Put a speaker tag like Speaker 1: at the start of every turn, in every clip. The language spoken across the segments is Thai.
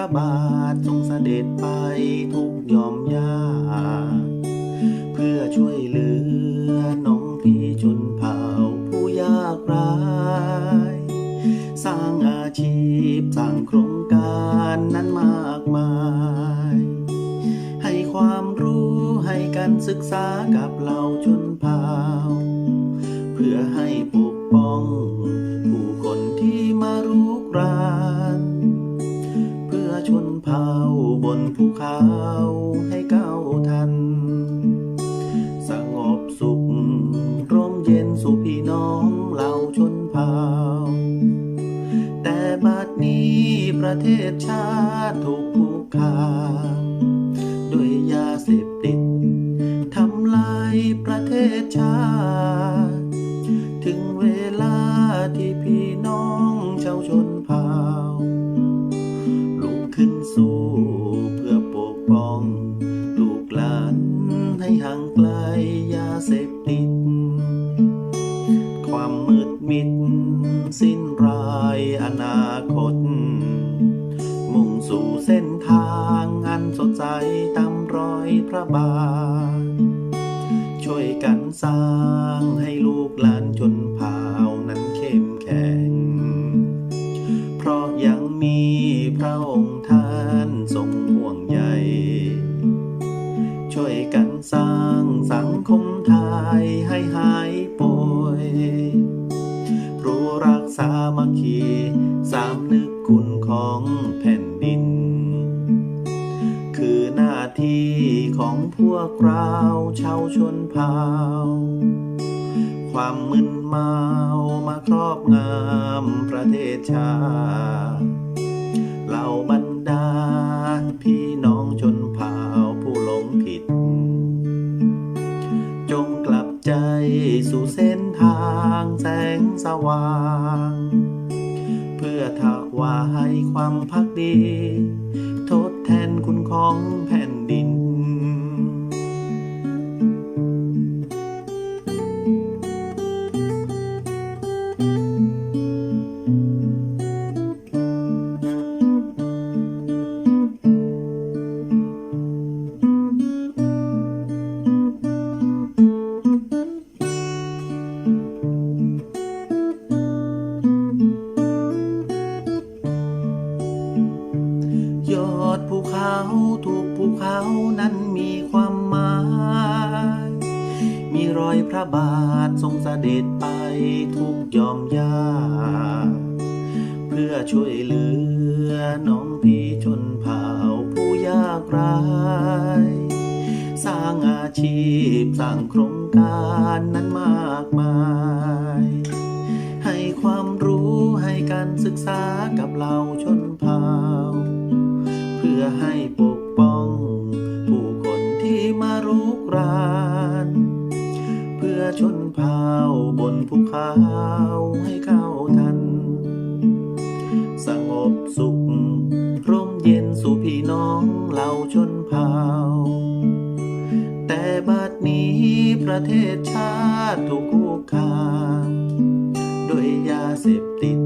Speaker 1: ระบาททรงเสด็จไปทุกยอมยากเพื่อช่วยเหลือน้องพี่ชนเผ่าผู้ยากไร้สร้างอาชีพสร้างโครงการนั้นมากมาย ให้ความรู้ให้การศึกษากับเราชนเผ่า ประเทศชาติถูกคุกคามด้วยยาเสพติดทำลายประเทศชาติ ถึงเวลาที่พี่น้องชาวชนเผ่าลุกขึ้นสู้ ระบาทช่วยกันสร้างให้ลูกหลานชนเผ่านั้นเข้มแข็ง เพราะยังมีพระองค์ท่านทรงห่วงใยช่วยกันสร้างสัง ที่ของพวกเราชาวชนเผ่า ความมึนเมามาครอบงำประเทศชาติเหล่าบรรดาพี่น้องชนเผ่าผู้หลงผิด จงกลับใจสู่เส้นทางแสงสว่าง เพื่อถวายความพักดี ทดแทนคุณของแผ่น เขานั้นมีความหมาย มีรอยพระบาททรงเสด็จไปทุกยอมยากเพื่อช่วยเหลือน้องพี่ชนเผ่าผู้ยากไร้สร้างอาชีพสร้างโครงการนั้นมากมาย ให้ความรู้ให้การศึกษากับเราชนเผ่า เพื่อให้ปก ขาวให้เข้าทัน สงบสุข ร่มเย็นสู่พี่น้องเหล่าชนเผ่า แต่บัดนี้ประเทศชาติถูกคุกคามด้วยยาเสพติด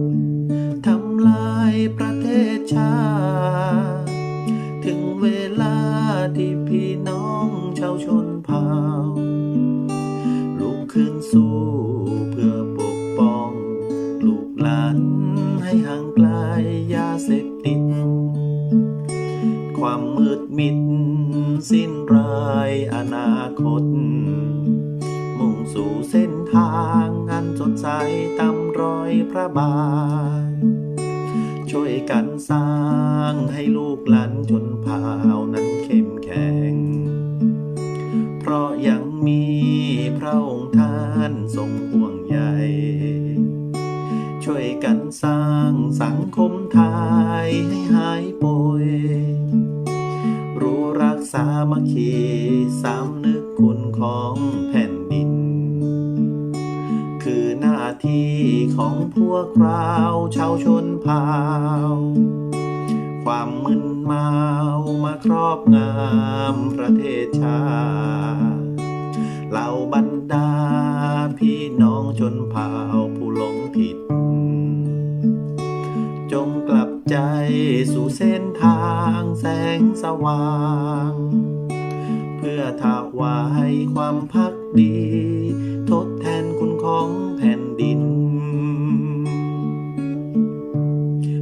Speaker 1: สิ้นรายอนาคต มุ่งสู่เส้นทางอันสดใสตามรอยพระบาท ช่วยกันสร้างให้ลูกหลานชนเผ่านั้นเข้มแข็ง เพราะยังมีพระองค์ท่านทรงห่วงใยช่วยกันสร้างสังคมไทยให้หายป่วย สามัคคีสามนึกคุณของแผ่นดิน คือหน้าที่ของพวกเราชาวชนเผ่าความมึนเมามาครอบงำประเทศชาติ สู่เส้นทางแสงสว่าง เพื่อถวายความพักดี ทดแทนคุณของแผ่นดิน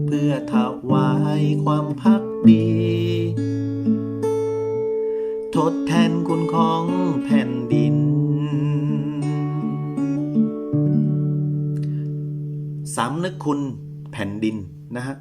Speaker 1: เพื่อถวายความพักดี ทดแทนคุณของแผ่นดินสำนึกคุณแผ่นดินนะฮะ